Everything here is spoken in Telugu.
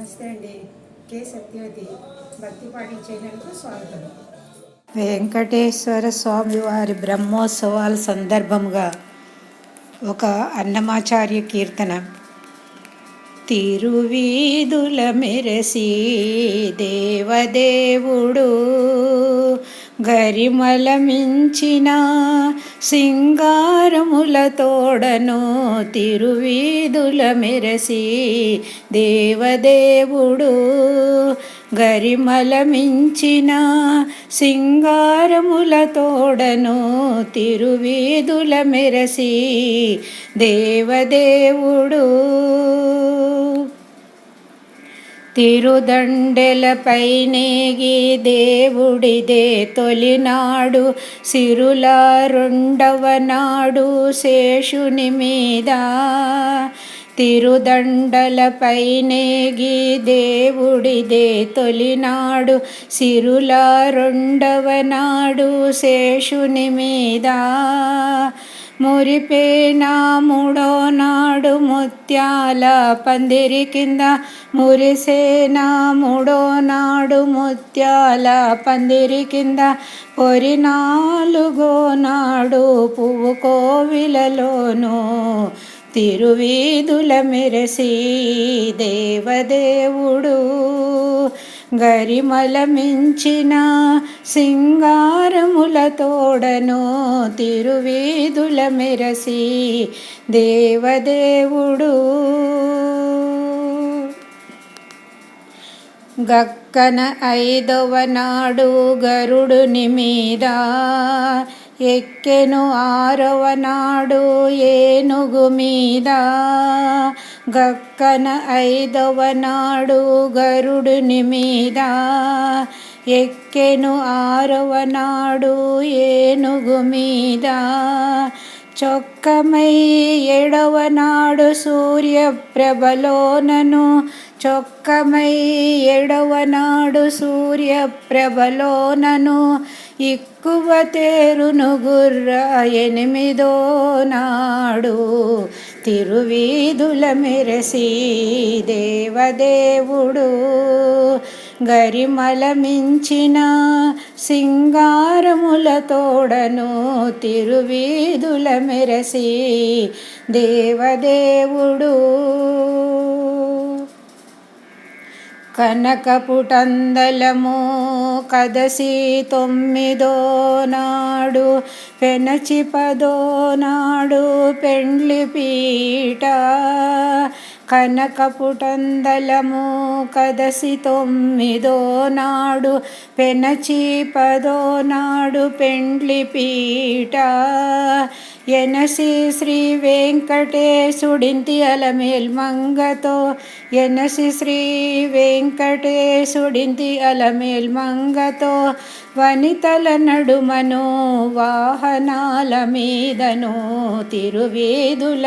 నమస్తే అండి. కే సత్యవతి భక్తిపాటి చేయడానికి స్వాగతం. వెంకటేశ్వర స్వామి వారి బ్రహ్మోత్సవాల సందర్భంగా ఒక అన్నమాచార్య కీర్తన. తిరువీధుల మెరసి దేవదేవుడు గరిమల మించిన సింగారముల తోడను తిరువీధుల మెరసి దేవదేవుడు గరిమల మించిన సింగారముల తోడను తిరువీధుల మెరసి దేవదేవుడు తిరుదండెలపైనేగి దేవుడిదే తొలినాడు సిరుల రెండవ నాడు శేషుని మీద. తిరుదండలపైనేగి దేవుడిదే తొలినాడు సిరుల రెండవ నాడు శేషుని మీద. మురిపేనా మూడో నాడు ముత్యాల పందిరి కింద మురిసేనా మూడో నాడు ముత్యాల పందిరి కింద పొరి నాలుగో నాడు పువ్వు కోవిలలోనూ తిరువీధుల మెరసి దేవదేవుడు గరిమల మించిన సింగారముల తోడను తిరువీధుల మెరసి దేవదేవుడు. గక్కన ఐదవ నాడు గరుడుని మీద ఎక్కెను ఆరవ నాడు ఏనుగు మీద. గక్కన ఐదవ నాడు గరుడుని మీద. ఎక్కెను ఆరవ నాడు ఏనుగు మీద. చొక్కమై ఏడవ నాడు సూర్యప్రభలోనను చొక్కమై ఎడవనాడు సూర్యప్రభలోనను ఎక్కువ తేరును గుర్ర ఎనిమిదో నాడు తిరువీధుల మెరసి దేవదేవుడు గరిమల మించిన సింగారముల తోడను తిరువీధుల మెరసి దేవదేవుడు. కనకపుటందలము కదసి తొమ్మిదో నాడు పెనచి పదో నాడు పెండ్లి పీట. కనకపుటందలము కదసి తొమ్మిదో నాడు పెనచీపదో నాడు పెండ్లి పీట. ఎనసి శ్రీ వెంకటేశుడింటి అలమేల్ మంగతో ఎనసి శ్రీ వెంకటేశుడింటి అలమేల్ మంగతో వనితల నడుమను వాహనాల మీదను తిరువేదుల